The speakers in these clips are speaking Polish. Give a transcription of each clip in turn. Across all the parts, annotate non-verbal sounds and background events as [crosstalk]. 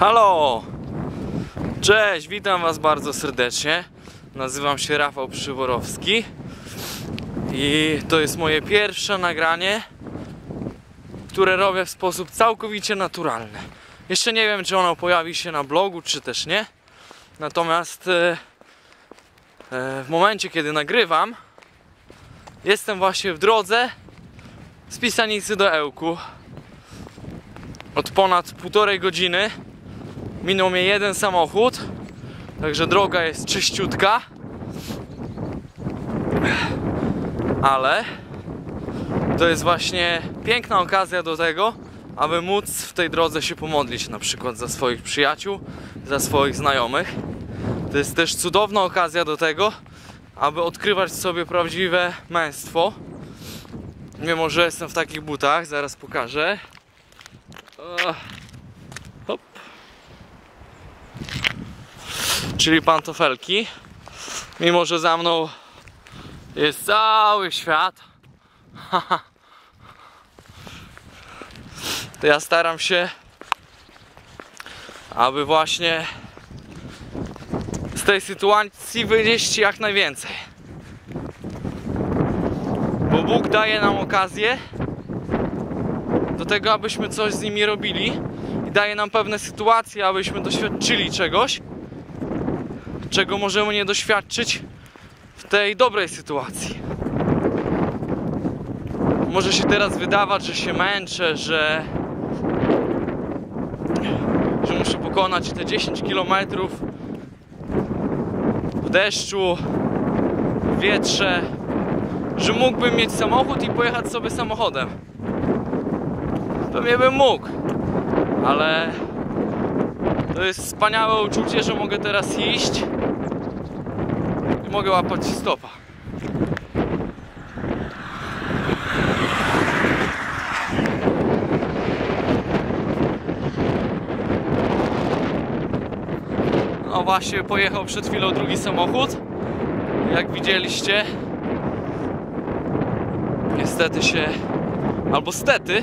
Halo! Cześć, witam Was bardzo serdecznie. Nazywam się Rafał Przyborowski i to jest moje pierwsze nagranie, które robię w sposób całkowicie naturalny. Jeszcze nie wiem, czy ono pojawi się na blogu, czy też nie. Natomiast e, e, w momencie, kiedy nagrywam, jestem właśnie w drodze z Pisanicy do Ełku. Od ponad półtorej godziny minął mnie jeden samochód, także droga jest czyściutka. Ale to jest właśnie piękna okazja do tego, aby móc w tej drodze się pomodlić, na przykład za swoich przyjaciół, za swoich znajomych. To jest też cudowna okazja do tego, aby odkrywać sobie prawdziwe męstwo. Mimo, że jestem w takich butach, zaraz pokażę. Hop. Czyli pantofelki. Mimo, że za mną jest cały świat. [laughs] To ja staram się, aby właśnie z tej sytuacji wynieść jak najwięcej. Bo Bóg daje nam okazję do tego, abyśmy coś z nimi robili i daje nam pewne sytuacje, abyśmy doświadczyli czegoś, czego możemy nie doświadczyć w tej dobrej sytuacji. Może się teraz wydawać, że się męczę, że, że muszę pokonać te 10 km w deszczu, w wietrze, że mógłbym mieć samochód i pojechać sobie samochodem. Pewnie bym mógł, ale to jest wspaniałe uczucie, że mogę teraz iść i mogę łapać stopa. No właśnie, pojechał przed chwilą drugi samochód. Jak widzieliście, niestety się, albo stety,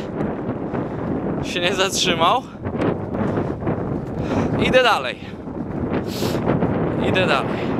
się nie zatrzymał. Idę dalej. Idę dalej.